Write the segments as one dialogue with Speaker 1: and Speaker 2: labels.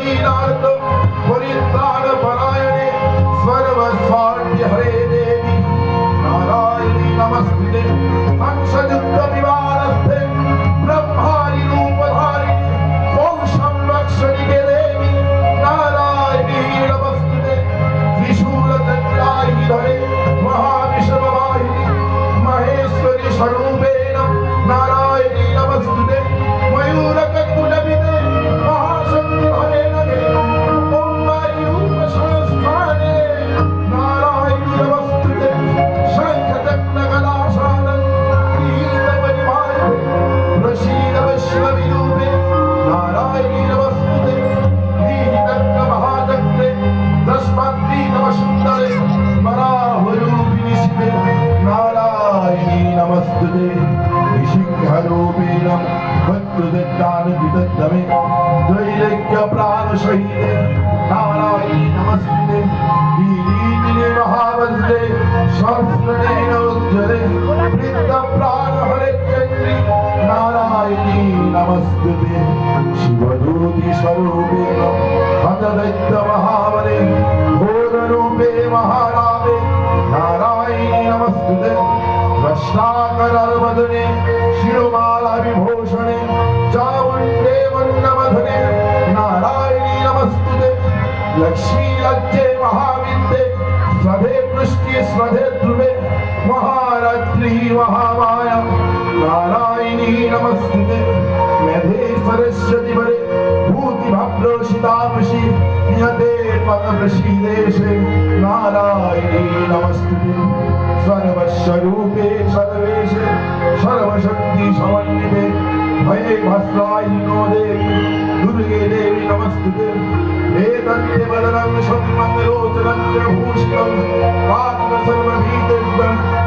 Speaker 1: মদিনার পরিত্রাণ महारात्रि महामाया नारायणी नमस्ते मेधे सरस्वती वरे भूति भद्रोषितामषि नियते पदप्रसीदेशे नारायणी नमस्ते सर्वस्वरूपे सर्वेशे सर्वशक्ति समन्विते भये भस्रायिनो देवी दुर्गे देवी नमस्ते वेदन्ते वदनं सम्मङ्गलोचनं च भूषितं पात्र सर्वभीतिर्दं नमस्ते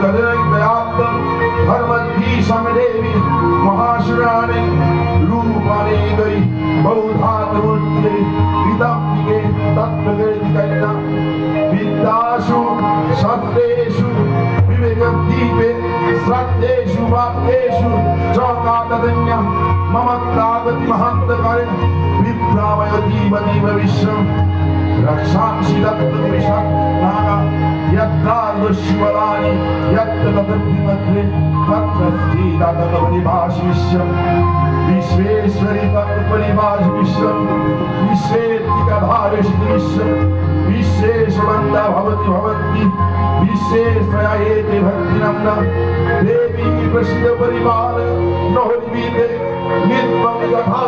Speaker 1: तदेव व्याप्तं धर्मद्धि समदेवी महाशुराणि रूपाणि गई विद्यासु सत्तेषु विवेकदीपे श्रद्धेषु वाक्येषु च मम तावति महन्तकारिणः विभ्रामयति मदीव رقصان شدت تقريشت ناغا يدال الشولاني يدل بني مدري تترستي دادل بنباش مشم విశ్వేశ్వరి తత్వ పరిభాష విశ్వం విశ్వేత్తికధారిషి విశ్వం విశ్వేశ్వరంద భవతి భవతి విశ్వేశ్వరయేతి భక్తినంద దేవి ప్రసిద్ధ పరివార నోర్వీతే నిర్మం కథా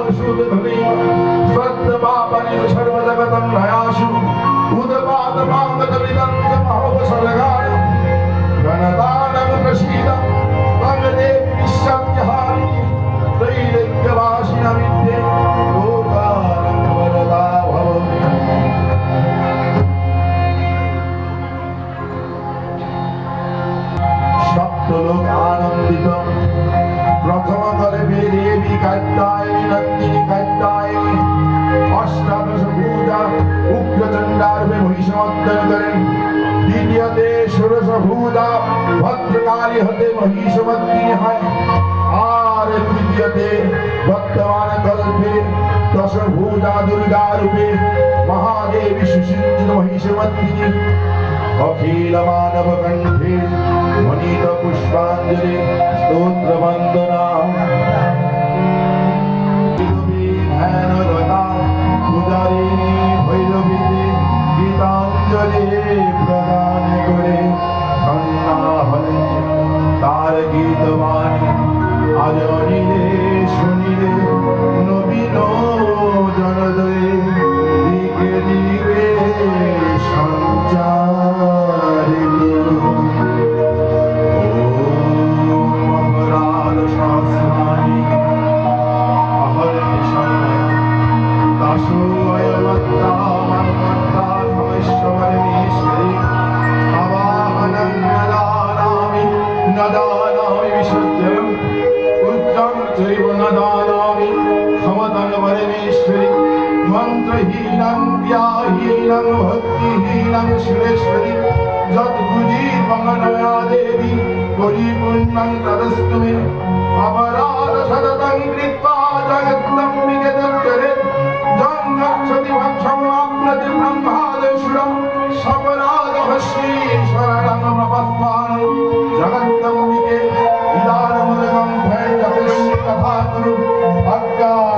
Speaker 1: मानव कंठे मनीत पुष्पांजलि स्त्रोत्र वंदना মন্ত্রহীনং, ব্যাহীনং, ভক্তিহীনং সুরেশ্বরী যদ্গুজি মঙ্গনয়া দেবী পরিপূর্ণং তদস্তু মে অপরাধ সততং কৃত্বা জগত্তম বিগতরে জন্মক্ষতি ভক্ষম আপ্নতি ব্রহ্মাদেশুর সপরাধ হস্যি শরণং প্রপস্মান জগত্তম বিগে ইদানমরগম ভয় তপেশ তথা কুরু অজ্ঞা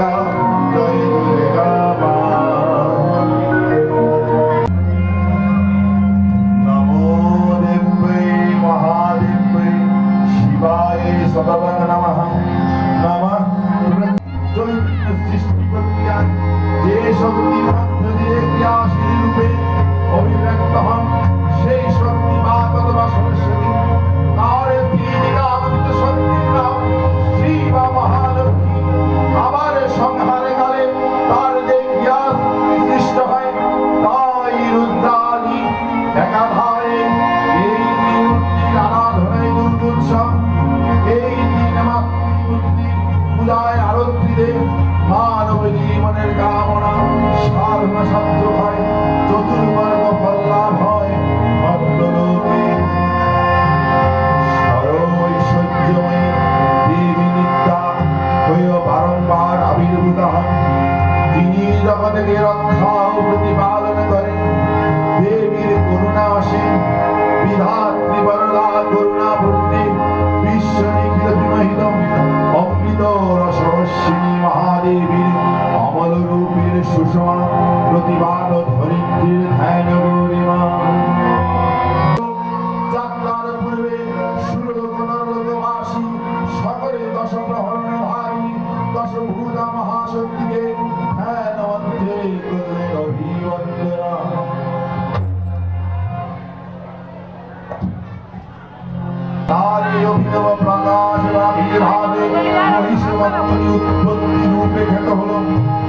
Speaker 1: তারই অভিনব প্রকাশ আবির্ভাবে মহিষমত্তনি উৎপত্তি রূপে খ্যাত হল।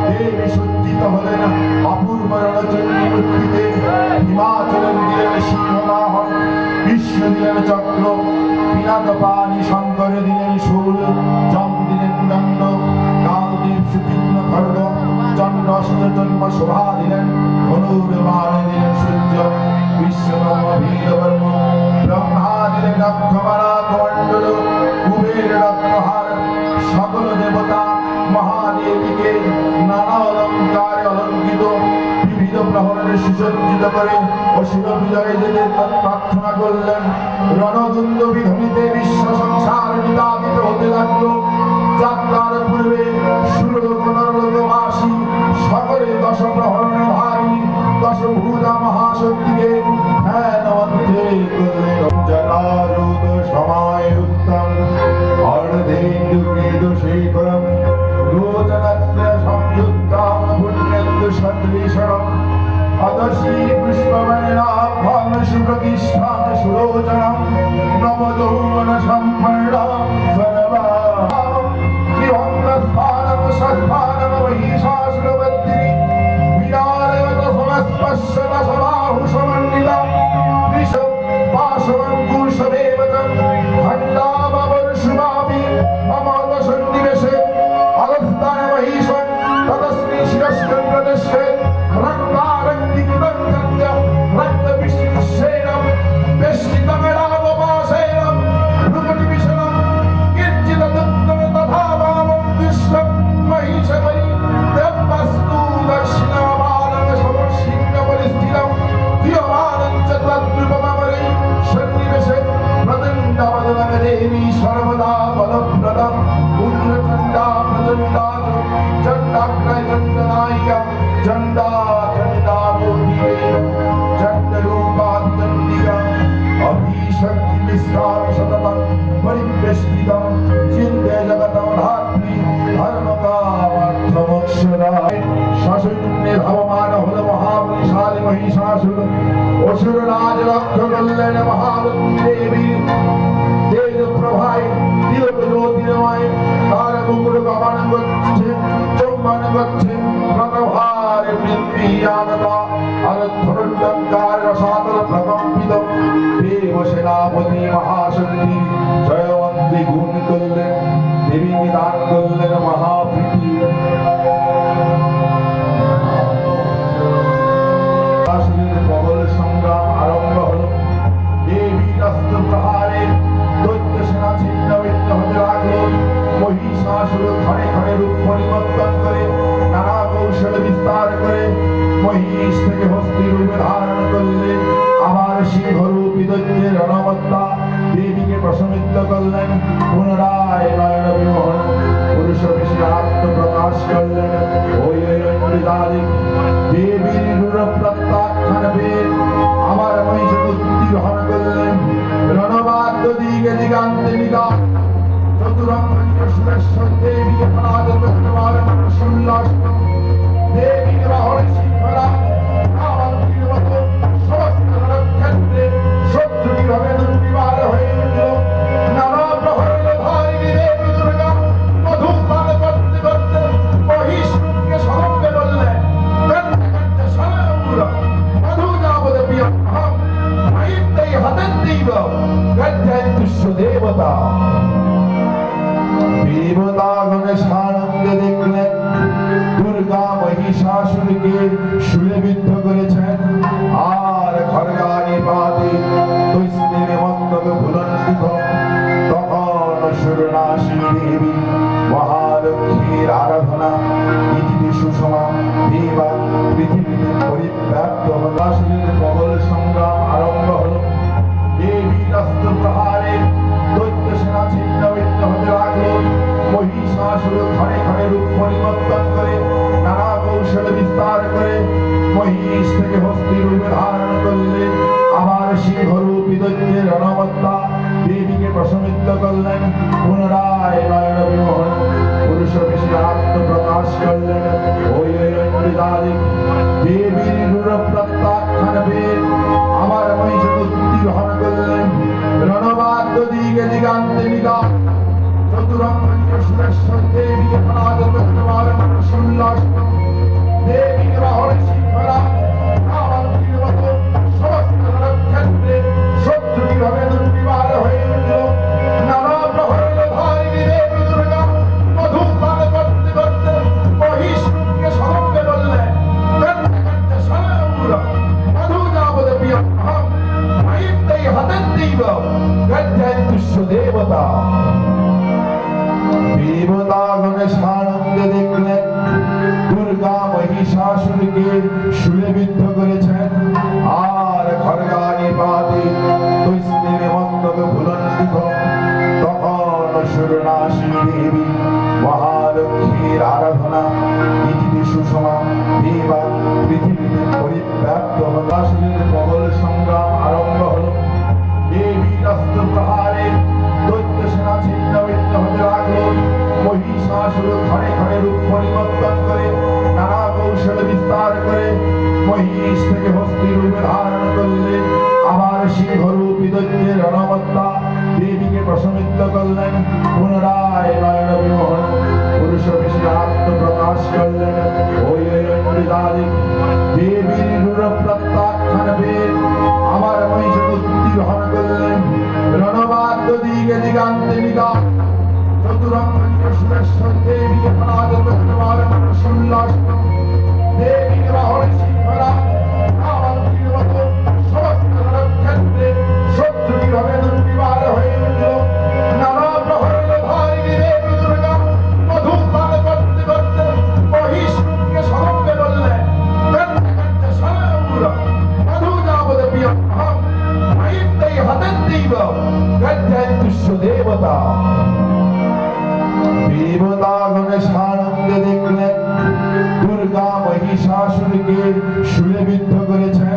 Speaker 1: দেবী সজ্জিত হলেন অপূর্ব রণচণ্ডী মূর্তিতে। হিমাচলের দিলেন সিংহবাহন, বিশ্ব দিলেন চক্র পিনাক পানি শঙ্করে দিলেন শূল জম দিলেন দণ্ড, কালদীপ সুতীর্ণ খড়গ, চন্দ্র শোভা দিলেন, ধনুর বাণে দিলেন সূর্য, বিশ্বকর্ম বীরবর্ম ব্রহ্মা দিলেন কুবের করে অসুর বিজয় যেতে প্রার্থনা করলেন। রণদুন্দ নিদাবিত হতে লাগল। যাত্রার পূর্বে সুরলোক নরলোকবাসী प्रतभार पृथ्वीयानता अनधुरुण्डंकार रसातल प्रकंपितम भीमसेनापति महाशक्ति जयवंती गुण कल्ले देवी निदान कल्ले महा মুগ্ধ করলেন, পুনরায় নয়নবিমোহন পুরুষ কৃষ্ণ আত্মপ্রকাশ করলেন, ওই ঐরণ্যদারি দেবীর রূঢ় প্রত্যাখ্যান বেদ আমার মহিষক উদ্দীহন করলেন। রণবাদ্য দিকে দিগান্তে নিদান। চতুরঙ্গ সুরেশ্বর দেবীকে সিংহরূপিদৈত্যে রণবত্তা দেবীকে প্রশমিত করলেন পুনরায় নয়ন বিমোহন পুরুষ বেশি আত্মপ্রকাশ করলেন ওই মৃদাদি দেবীর প্রত্যাখ্যান পেয়ে আমার মহিষপুত্রী গ্রহণ করলেন রণবাদ্য দিকে দিগান্তে নিদান বিশ্ব দেবতা। দেবতাগণ সানন্দে দেখলেন দুর্গা মহিষাসুরকে শুলে বিদ্ধ করেছেন।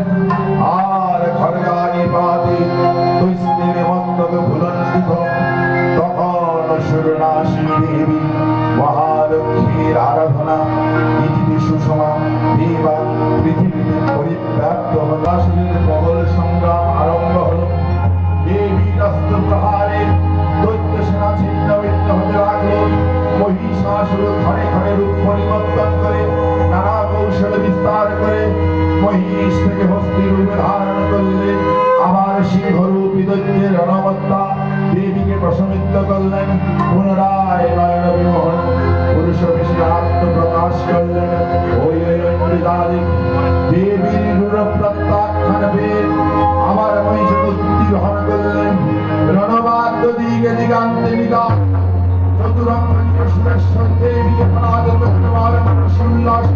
Speaker 1: সিংহরূপী দৈত্যের রণবত্তা দেবীকে প্রশমিত করলেন। পুনরায় নয়ন বিমোহন পুরুষ বিষ্ণাত্ম প্রকাশ করলেন। ওই ঐন্দ্রিদাদি দেবীর নূর প্রত্যাখ্যান পেয়ে আমার মহিষক উদ্দীহন করলেন। রণবাদ্য দিকে দিগান্তে নিদা চতুরঙ্গ সুরেশ্বর দেবীকে পরাজিত করতে পারবেন উল্লাস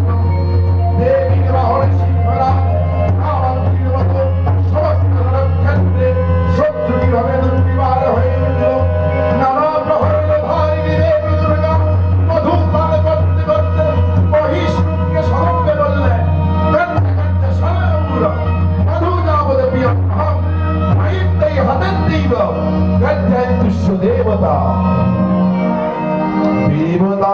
Speaker 1: 비문하다. 비문하다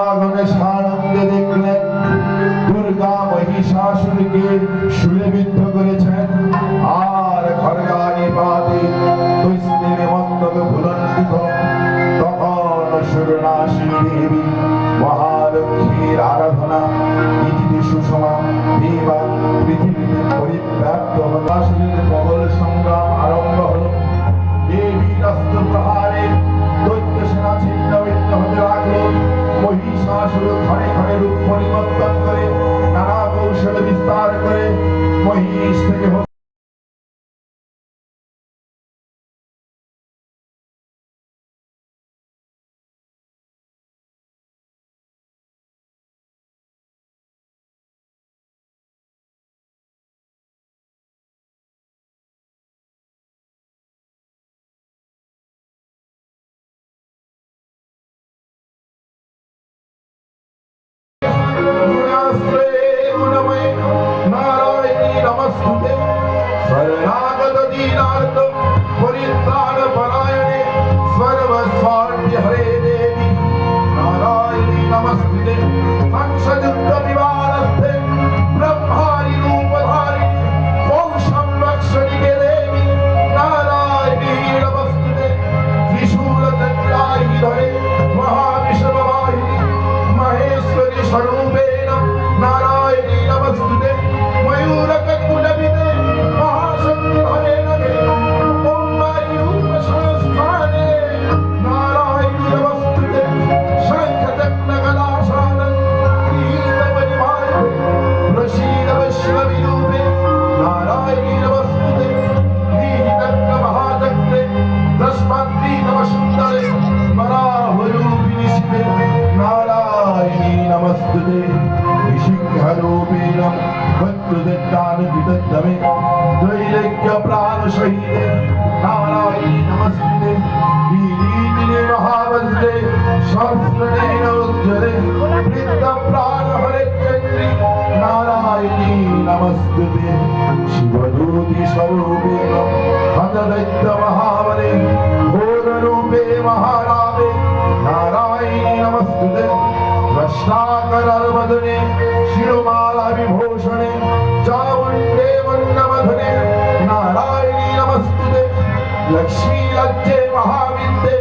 Speaker 1: রাজ্যে মহাবিদ্যে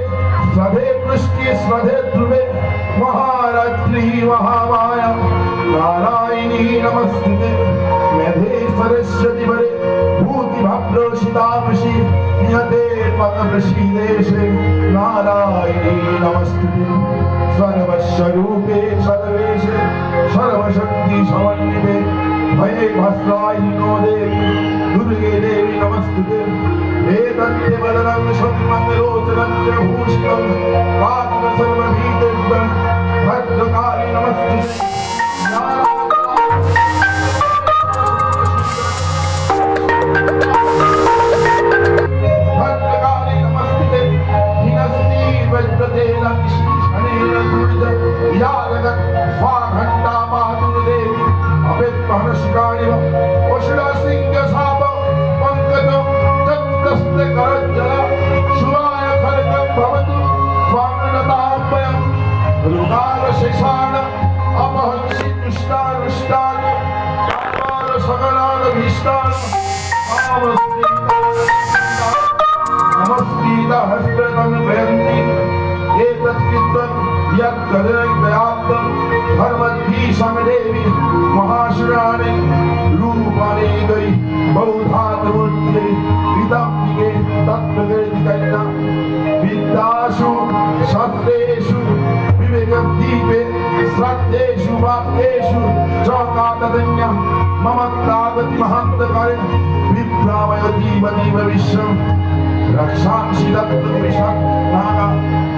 Speaker 1: স্বধে পৃষ্ঠে স্বধে ধ্রুবে, মহারাত্রি, মহামায়া, নারায়ণী নমস্তে মেধে সরস্বতী বরে ভূতি ভাপ্রসিতাভূষি নিহতে পদভৃষি দেশে, নারায়ণী নমস্তে সর্বস্বরূপে, সর্বেশে, সর্বশক্তি সমন্বিতে, ভয়ে ভস্রায় নো দেবী দুর্গে দেবী নমস্তে एतद्यबलनं सम्मं रोचनञ्च भूषितं पातु सर्वभीतेभ्यं भद्रकाली नमस्ते सर्वं भयन्ति एतत्कित्वं यत्कदैवयाप्तं भगवद्भिः समदेवि महासुराणि रूपाणि गै बहुधातमूर्त्यै विदम्बिके तत्प्रगतिकैर्न विद्यासु, शब्देषु विवेकदीपे श्रद्धेषु, वाक्येषु च कातदन्यं मम तावत् महन्तकारि विभ्रामयतीवतीव विश्वम्। रक्षांसि तत्तद्विषत् नाम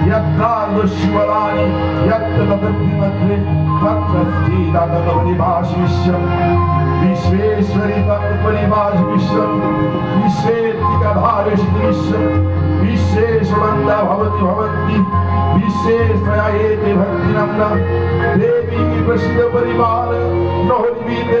Speaker 1: यद्दादृश्वराणि यत्र तदग्निमध्ये तत्र स्थितदपरिभाषिष्यम् विश्वेश्वरि तदुपरिभाषिष्यम् विश्वेत्तिकधारिष्यम् विश्वेश्वरन्द भवति भवन्ति। विश्वेश्वया एते भक्तिनन्द देवी प्रसिद्ध परिवार नोर्वीते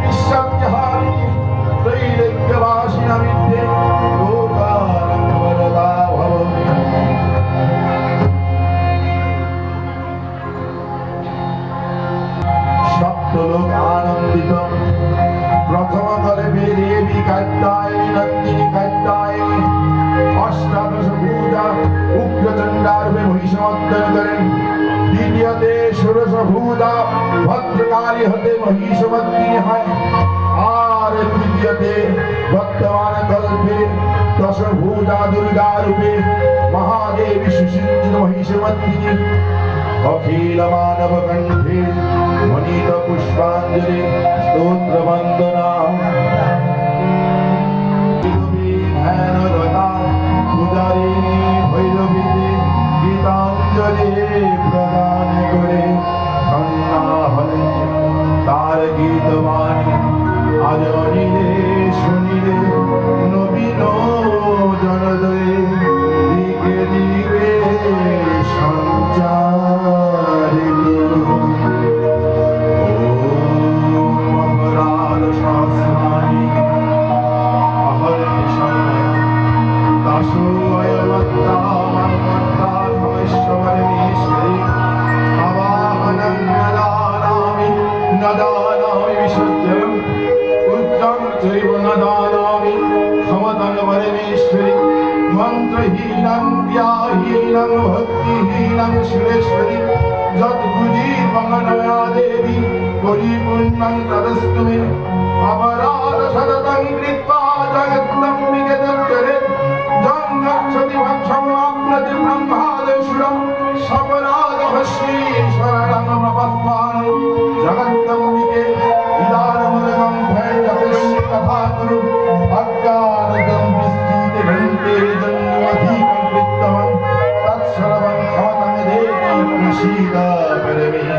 Speaker 1: सुरस भूदा भद्रकाली हते महिषवती है आरतीयते भक्तवान कल्पे दश भूजा दुर्गा रूपे महादेवी सुसिंचित महिषवती अखिल मानव कंठे मणित पुष्पांजलि स्तोत्र वंदना Marshall.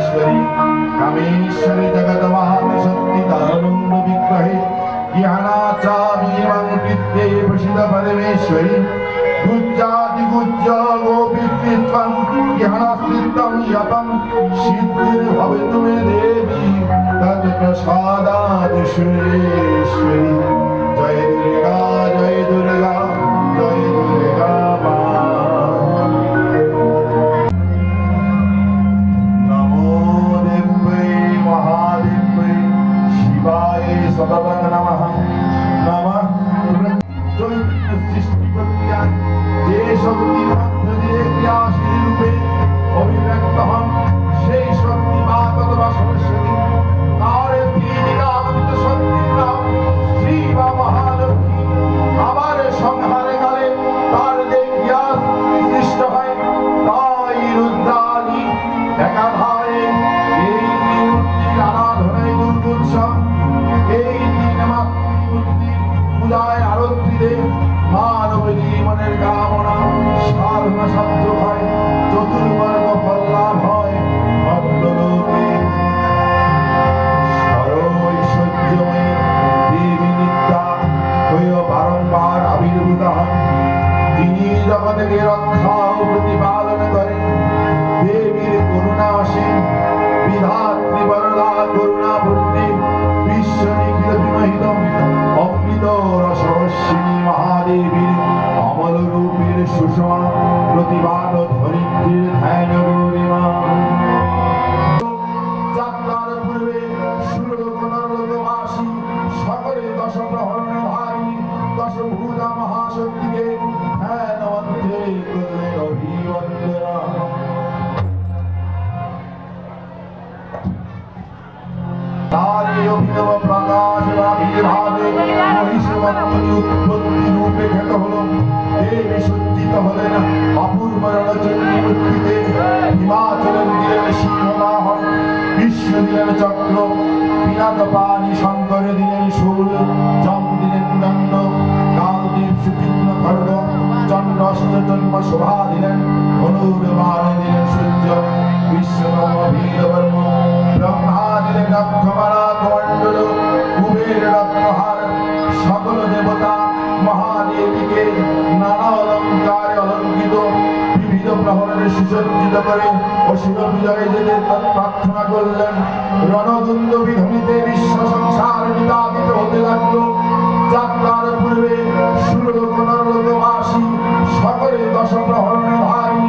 Speaker 1: জ্ঞানেশ্বরী কামেশ্বরী জগতমানি সত্যিতানন্দ বিগ্রহে জ্ঞানাচামীমাং কৃত্যে প্রসিদ পরমেশ্বরী। গুজ্জাদিগুজ্জ গোপীকৃত্বং জ্ঞানাস্থিতং যপং সিদ্ধির্ভবতু মে দেবী তৎ প্রসাদাদ সুরেশ্বরী। জয় দুর্গা জয় দুর্গা। কুবের রত্নহার সকল দেবতা মহাদেবীকে নানা অলঙ্কারে অলঙ্কিত, বিবিধ প্রহরে সুসজ্জিত করে অসুর বিজয় যেতে প্রার্থনা করলেন। রণদুন্দ বিধ্বনিতে বিশ্ব সংসার বিতাপিত হতে লাগল। যাত্রার পূর্বে সুরলোক নরলোকবাসী সকলে দশ প্রহরণে ভারী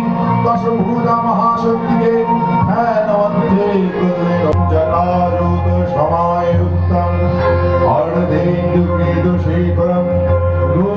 Speaker 1: দশ ভূজা মহাশক্তিকে ধ্যান মধ্যে করলেন। জনারুদ সময়